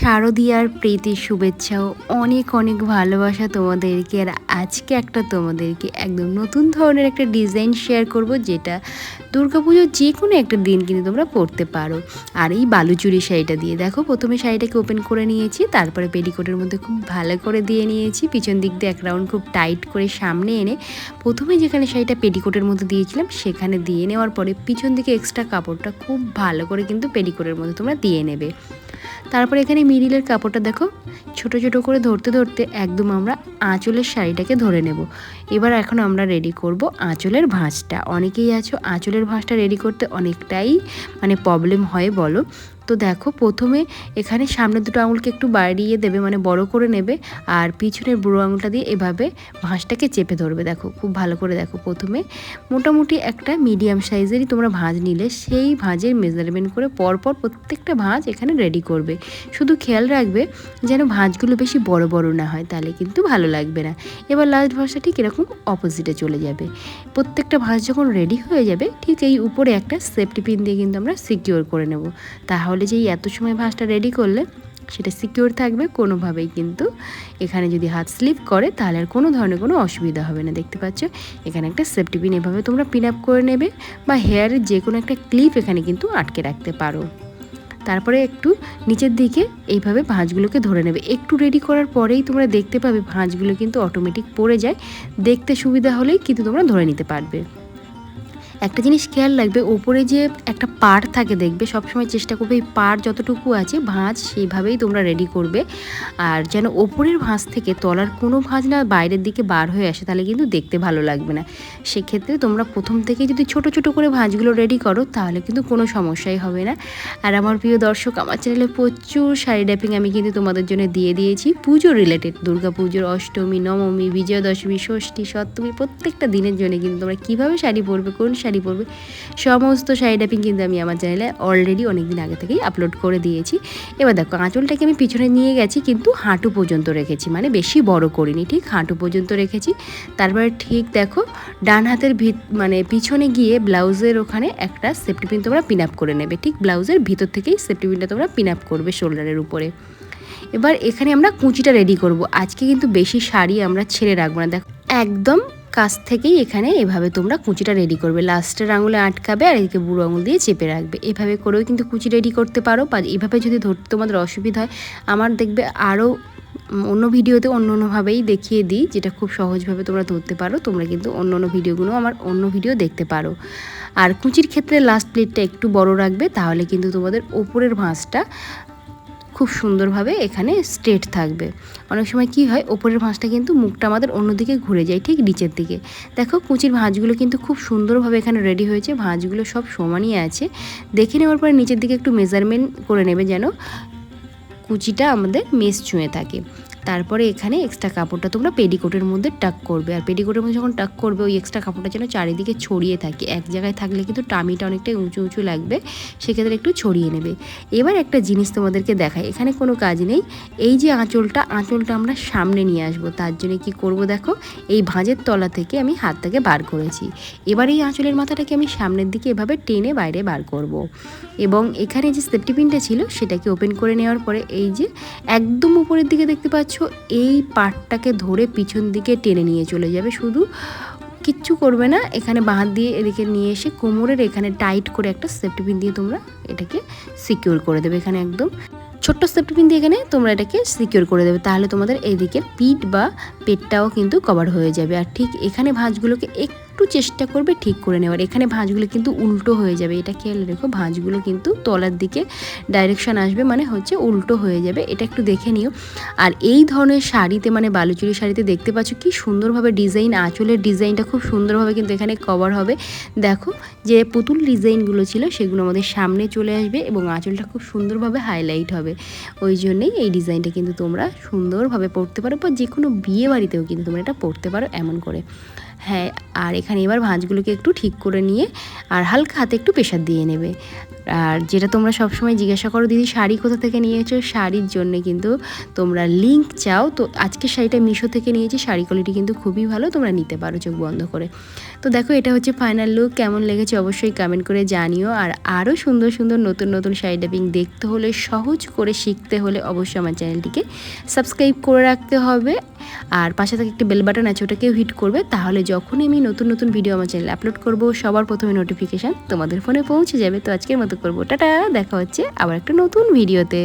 শারদীয়ার প্রীতি, শুভেচ্ছা ও অনেক অনেক ভালোবাসা তোমাদেরকে। আর আজকে একটা তোমাদেরকে একদম নতুন ধরনের একটা ডিজাইন শেয়ার করব, যেটা দুর্গাপুজোর যে কোনো একটা দিন কিন্তু তোমরা পরতে পারো। আর এই বালুচুরি শাড়িটা দিয়ে দেখো, প্রথমে শাড়িটাকে ওপেন করে নিয়েছি, তারপরে পেটিকোটের মধ্যে খুব ভালো করে দিয়ে নিয়েছি, পিছন দিক দিয়ে এক রাউন্ড খুব টাইট করে সামনে এনে প্রথমে যেখানে শাড়িটা পেটিকোটের মধ্যে দিয়েছিলাম, সেখানে দিয়ে নেওয়ার পরে পিছন দিকে এক্সট্রা কাপড়টা খুব ভালো করে কিন্তু পেটিকোটের মধ্যে তোমরা দিয়ে নেবে। তারপরে এখানে মিডিলের কাপড়টা দেখো। ছোট ছোট করে ধরতে ধরতে একদম আমরা আঁচলের শাড়িটাকে ধরে নেব। এবার এখন আমরা রেডি করব আঁচলের ভাঁজটা। অনেকেই আছো, আঁচলের ভাঁজটা রেডি করতে অনেকটাই মানে প্রবলেম হয় বলো। তো দেখো, প্রথমে এখানে সামনের দুটো আঙুলকে একটু বাড়িয়ে দেবে মানে বড় করে নেবে, আর পিছনের বুড়ো আঙুলটা দিয়ে এভাবে ভাঁজটাকে চেপে ধরবে। দেখো, খুব ভালো করে দেখো, প্রথমে মোটামুটি একটা মিডিয়াম সাইজেরই তোমরা ভাঁজ নিলে, সেই ভাঁজের মেজারমেন্ট করে পরপর প্রত্যেকটা ভাঁজ এখানে রেডি করবে। শুধু খেয়াল রাখবে যেন ভাঁজগুলো বেশি বড় বড় না হয়, তাহলে কিন্তু ভালো লাগবে না। এবার লাস্ট ভাঁজটা ঠিক এরকম অপোজিটে চলে যাবে। প্রত্যেকটা ভাঁজ যখন রেডি হয়ে যাবে, ঠিক এই উপরে একটা সেফটি পিন দিয়ে কিন্তু আমরা সিকিওর করে নেব। তাহলে যে এত সময় ভাঁজটা রেডি করলে, সেটা সিকিওর থাকবে কোনোভাবেই কিন্তু। এখানে যদি হাত স্লিপ করে, তাহলে আর কোনো ধরনের কোনো অসুবিধা হবে না। দেখতে পাচ্ছ? এখানে একটা সেফটি পিন এভাবে তোমরা পিন আপ করে নেবে বা হেয়ারের যে কোনো একটা ক্লিপ এখানে কিন্তু আটকে রাখতে পারো। তারপরে একটু নিচের দিকে এইভাবে ভাঁজগুলোকে ধরে নেবে। একটু রেডি করার পরেই তোমরা দেখতে পাবে ভাঁজগুলো কিন্তু অটোমেটিক পড়ে যায়। দেখতে সুবিধা হলেই কিন্তু তোমরা ধরে নিতে পারবে। একটা জিনিস খেয়াল রাখবে, ওপরে যে একটা পাড় থাকে দেখবে, সবসময় চেষ্টা করবে এই পাড় যতটুকু আছে, ভাঁজ সেইভাবেই তোমরা রেডি করবে। আর যেন ওপরের ভাঁজ থেকে তলার কোনো ভাঁজ না বাইরের দিকে বার হয়ে আসে, তাহলে কিন্তু দেখতে ভালো লাগবে না। সেক্ষেত্রে তোমরা প্রথম থেকে যদি ছোট ছোট করে ভাঁজগুলো রেডি করো, তাহলে কিন্তু কোনো সমস্যাই হবে না। আর আমার প্রিয় দর্শক, আমার চ্যানেলে প্রচুর শাড়ি ড্যাপিং আমি কিন্তু তোমাদের জন্য দিয়ে দিয়েছি। পুজো রিলেটেড দুর্গা পুজোর অষ্টমী, নবমী বিজয়া দশমী ষষ্ঠী, সপ্তমী, প্রত্যেকটা দিনের জন্য কিন্তু তোমরা কীভাবে শাড়ি পরবে, কোন শাড়ি শাড়ি পরবে। সমস্ত শাড়ি ড্যাপিং কিন্তু আমি আমার চ্যানেলে অলরেডি অনেক দিন আগে থেকেই আপলোড করে দিয়েছি। এবার দেখো, আঁচলটাকে আমি পিছনে নিয়ে গেছি, কিন্তু হাঁটু পর্যন্ত রেখেছি মানে বেশি বড় করিনি, ঠিক? হাঁটু পর্যন্ত রেখেছি। তারপরে ঠিক দেখো, ডান হাতের ভিত মানে পিছনে গিয়ে ব্লাউজের ওখানে একটা সেফটি পিন তোমরা পিন আপ করে নেবে, ঠিক? ব্লাউজের ভিতর থেকেই সেফটি পিনটা তোমরা পিন আপ করবে শোল্ডারের উপরে। এবার এখানে আমরা কুচিটা রেডি করব। আজকে কিন্তু বেশি শাড়ি আমরা ছেড়ে রাখব না। দেখো, একদম কাছ থেকেই এখানে এভাবে তোমরা কুচিটা রেডি করবে। লাস্টের আঙুলে আটকাবে আর এদিকে বুড়ো আঙুল দিয়ে চেপে রাখবে। এভাবে করেও কিন্তু কুচি রেডি করতে পারো। বা এভাবে যদি ধরতে তোমাদের অসুবিধা হয়, আমার দেখবে আরও অন্য ভিডিওতে অন্য অন্যভাবেই দেখিয়ে দিই, যেটা খুব সহজভাবে তোমরা ধরতে পারো। তোমরা কিন্তু অন্য অন্য ভিডিওগুলো আমার অন্য ভিডিও দেখতে পারো। আর কুচির ক্ষেত্রে লাস্ট প্লেটটা একটু বড় রাখবে, তাহলে কিন্তু তোমাদের ওপরের ভাঁজটা খুব সুন্দরভাবে এখানে স্ট্রেট থাকবে। অনেক সময় কি হয়, ওপরের ভাঁজটা কিন্তু মুখটা আমাদের অন্যদিকে ঘুরে যায়, ঠিক নিচের দিকে। দেখো, কুচির ভাঁজগুলো কিন্তু খুব সুন্দরভাবে এখানে রেডি হয়েছে, ভাঁজগুলো সব সমানই আছে। দেখে নেওয়ার পরে নিচের দিকে একটু মেজারমেন্ট করে নেবে যেন কুচিটা আমাদের মেস ছুঁয়ে থাকে। তারপরে এখানে এক্সট্রা কাপড়টা তোমরা পেডিকোটের মধ্যে টাক করবে। আর পেডিকোটের মধ্যে যখন টাক করবে, ওই এক্সট্রা কাপড়টা যেন চারিদিকে ছড়িয়ে থাকে। এক জায়গায় থাকলে কিন্তু টামিটা অনেকটাই উঁচু উঁচু লাগবে, সেক্ষেত্রে একটু ছড়িয়ে নেবে। এবার একটা জিনিস তোমাদেরকে দেখায় এখানে কোনো কাজ নেই। এই যে আঁচলটা আঁচলটা আমরা সামনে নিয়ে আসব। তার জন্য কি করব দেখো, এই ভাঁজের তলা থেকে আমি হাতটাকে বার করেছি। এবার এই আঁচলের মাথাটাকে আমি সামনের দিকে এভাবে টেনে বাইরে বার করব। এবং এখানে যে সেফটি পিনটা ছিল, সেটাকে ওপেন করে নেওয়ার পরে এই যে একদম উপরের দিকে দেখতে পাচ্ছ এই পাটটাকে ধরে পিছন দিকে টেনে নিয়ে চলে যাবে। শুধু কিচ্ছু করবে না, এখানে বাঁ দিয়ে এদিকে নিয়ে এসে কোমরের এখানে টাইট করে একটা সেফটি পিন দিয়ে তোমরা এটাকে সিকিউর করে দেবে এখানে একদম। ছোট্ট সেফটি পিন দিয়ে এখানে তোমরা এটাকে সিকিউর করে দেবে। তাহলে তোমাদের এদিকের পিঠ বা পেটটাও কিন্তু কভার হয়ে যাবে। আর ঠিক এখানে ভাঁজগুলোকে এক একটু চেষ্টা করবে ঠিক করে নেওয়ার। এখানে ভাঁজগুলো কিন্তু উল্টো হয়ে যাবে। এটা খেয়াল রেখো, ভাঁজগুলো কিন্তু তলার দিকে ডাইরেকশন আসবে মানে হচ্ছে উল্টো হয়ে যাবে। এটা একটু দেখে নিও। আর এই ধরনের শাড়িতে মানে বালুচুরি শাড়িতে দেখতে পাচ্ছ কি সুন্দরভাবে ডিজাইন, আঁচলের ডিজাইনটা খুব সুন্দরভাবে কিন্তু এখানে কভার হবে। দেখো যে পুতুল ডিজাইনগুলো ছিল সেগুলো আমাদের সামনে চলে আসবে এবং আঁচলটা খুব সুন্দরভাবে হাইলাইট হবে। ওই জন্যেই এই ডিজাইনটা কিন্তু তোমরা সুন্দরভাবে পড়তে পারো বা যে কোনো বিয়ে বাড়িতেও কিন্তু তোমরা এটা পড়তে পারো এমন করে। হ্যাঁ আর এখানে এবার ভাঁজগুলোকে একটু ঠিক করে নিয়ে আর হালকা হাতে একটু প্রেশার দিয়ে নেবে। আর যেটা তোমরা সবসময় জিজ্ঞাসা করো, দিদি, শাড়ি কোথা থেকে নিয়েছো? শাড়ির জন্য কিন্তু তোমরা লিঙ্ক চাও। তো আজকে শাড়িটা মিশো থেকে নিয়েছি, শাড়ি কোয়ালিটি কিন্তু খুবই ভালো, তোমরা নিতে পারো চোখ বন্ধ করে। তো দেখো, এটা হচ্ছে ফাইনাল লুক কেমন লেগেছে অবশ্যই কমেন্ট করে জানিও। আর আরও সুন্দর সুন্দর, নতুন নতুন শাড়ি ডাবিং দেখতে হলে, সহজ করে শিখতে হলে অবশ্যই আমার চ্যানেলটিকে সাবস্ক্রাইব করে রাখতে হবে। আর পাশে থেকে একটি বেল বাটন আছে, ওটাকেও হিট করবে। তাহলে যখনই আমি নতুন নতুন নতুন ভিডিও আমার চ্যানেলে আপলোড করব, সবার প্রথমে নোটিফিকেশান তোমাদের ফোনে পৌঁছে যাবে। তো আজকের মতো করব। টাটা, দেখা হচ্ছে আবার একটা নতুন ভিডিওতে